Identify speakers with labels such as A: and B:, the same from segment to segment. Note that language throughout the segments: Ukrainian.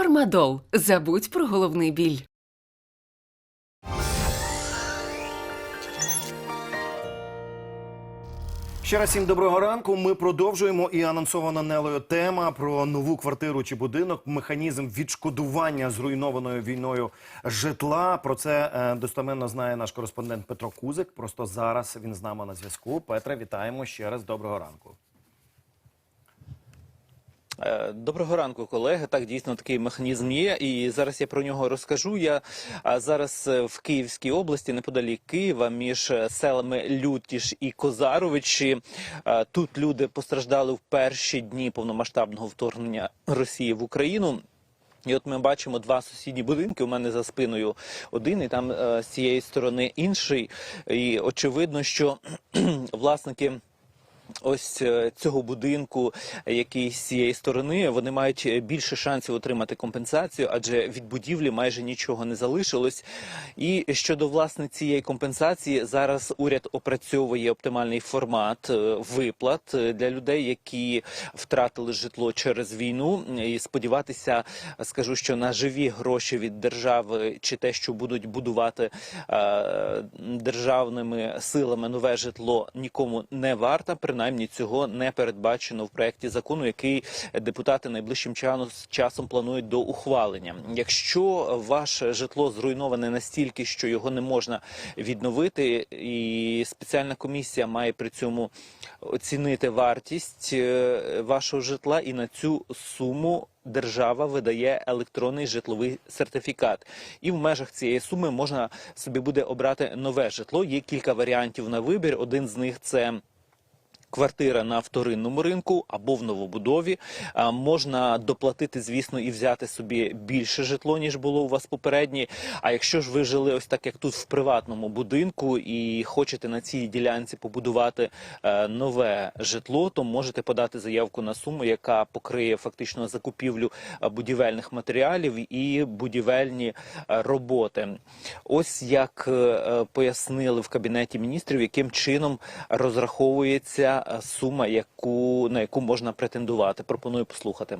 A: Фармадол. Забудь про головний біль.
B: Ще раз всім доброго ранку. Ми продовжуємо і анонсована Нелою тема про нову квартиру чи будинок, механізм відшкодування зруйнованою війною житла. Про це е, достеменно знає наш кореспондент Петро Кузик. Просто зараз він з нами на зв'язку. Петре, вітаємо ще раз. Доброго ранку.
C: Е, Доброго ранку, колеги. Так, дійсно такий механізм є, і зараз я про нього розкажу. Я зараз е, в Київській області, неподалік Києва, між е, селами Лютіш і Козаровичі. Тут люди постраждали в перші дні повномасштабного вторгнення Росії в Україну. І от ми бачимо два сусідні будинки. У мене за спиною один, і там з цієї сторони інший. І очевидно, що власники. Ось е, цього будинку, який з цієї сторони, вони мають е, більше шансів отримати компенсацію, адже від будівлі майже нічого не залишилось. І щодо власне цієї компенсації, зараз уряд опрацьовує оптимальний формат е, виплат для людей, які втратили житло через війну. І сподіватися, скажу, що на живі гроші від держави чи те, що будуть будувати державними силами нове житло, нікому не варто. Принаймні цього не передбачено в проєкті закону, який депутати найближчим часом планують до ухвалення. Якщо ваше житло зруйноване настільки, що його не можна відновити, і спеціальна комісія має при цьому оцінити вартість е, вашого житла, і на цю суму держава видає електронний житловий сертифікат. І в межах цієї суми можна собі буде обрати нове житло. Є кілька варіантів на вибір. Один з них це. Квартира на вторинному ринку або в новобудові можна доплатити, звісно, і взяти собі більше житло ніж було у вас попереднє. А якщо ж ви жили ось так, як тут в приватному будинку, і хочете на цій ділянці побудувати е, нове житло, то можете подати заявку на суму, яка покриє фактично закупівлю е, будівельних матеріалів і будівельні е, роботи. Ось як пояснили в кабінеті міністрів, яким чином розраховується е, сума, яку на яку можна претендувати. Пропоную послухати.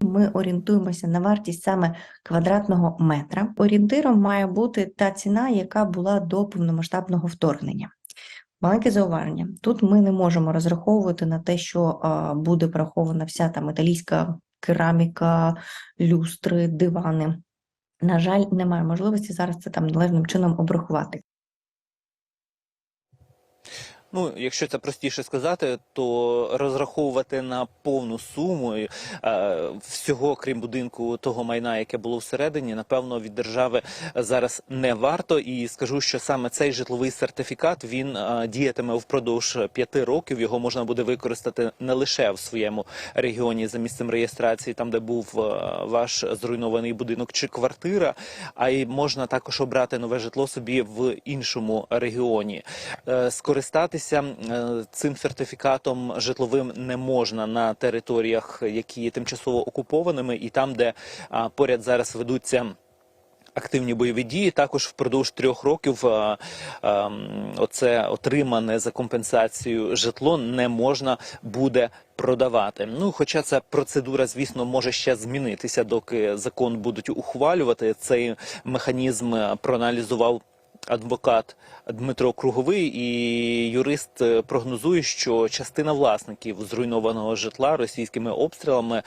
D: Ми орієнтуємося на вартість саме квадратного метра. Орієнтиром має бути та ціна, яка була до повномасштабного вторгнення. Маленьке зауваження. Тут ми не можемо розраховувати на те, що а, буде врахована вся та металійська кераміка, люстри, дивани. На жаль, немає можливості зараз це там належним чином обрахувати.
C: Ну, якщо це простіше сказати, то розраховувати на повну суму е, всього, крім будинку того майна, яке було всередині, напевно, від держави зараз не варто. І скажу, що саме цей житловий сертифікат він е, діятиме впродовж п'яти років. Його можна буде використати не лише в своєму регіоні за місцем реєстрації, там де був е, ваш зруйнований будинок чи квартира, а й можна також обрати нове житло собі в іншому регіоні. Е, Скористатися е, цим сертифікатом житловим не можна на територіях, які є тимчасово окупованими, і там, де поряд зараз ведуться. Активні бойові дії також впродовж трьох років а, а, оце отримане за компенсацію житло не можна буде продавати. Ну, хоча ця процедура, звісно, може ще змінитися, доки закон будуть ухвалювати. Цей механізм е, проаналізував адвокат Дмитро Круговий і юрист е, прогнозує, що частина власників зруйнованого житла російськими обстрілами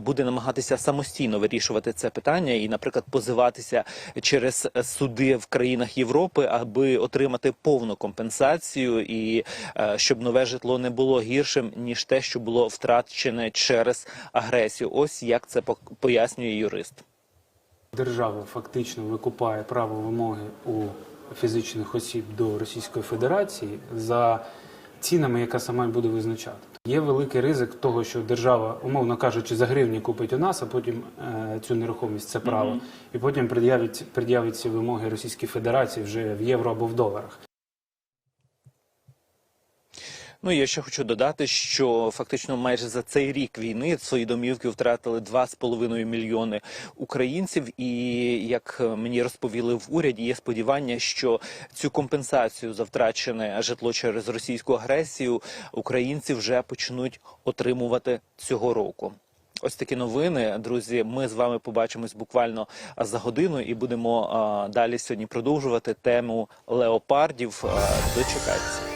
C: буде намагатися самостійно вирішувати це питання і, наприклад, позиватися через суди в країнах Європи, аби отримати повну компенсацію, і е, щоб нове житло не було гіршим ніж те, що було втрачене через агресію. Ось як це пояснює юрист.
E: Держава фактично викупає право вимоги у фізичних осіб до Російської Федерації за цінами, яка сама буде визначати. Є великий ризик того, що держава, умовно кажучи, за гривні купить у нас, а потім е, цю нерухомість це право, і потім пред'явить, пред'явить ці вимоги Російській Федерації вже в євро або в доларах.
C: Ну я ще хочу додати, що фактично майже за цей рік війни свої домівки втратили 2,5 мільйони українців. І як мені розповіли в уряді, є сподівання, що цю компенсацію за втрачене житло через російську агресію українці вже почнуть отримувати цього року. Ось такі новини, друзі. Ми з вами побачимось буквально за годину і будемо а, далі сьогодні продовжувати тему леопардів. А, Дочекайтеся.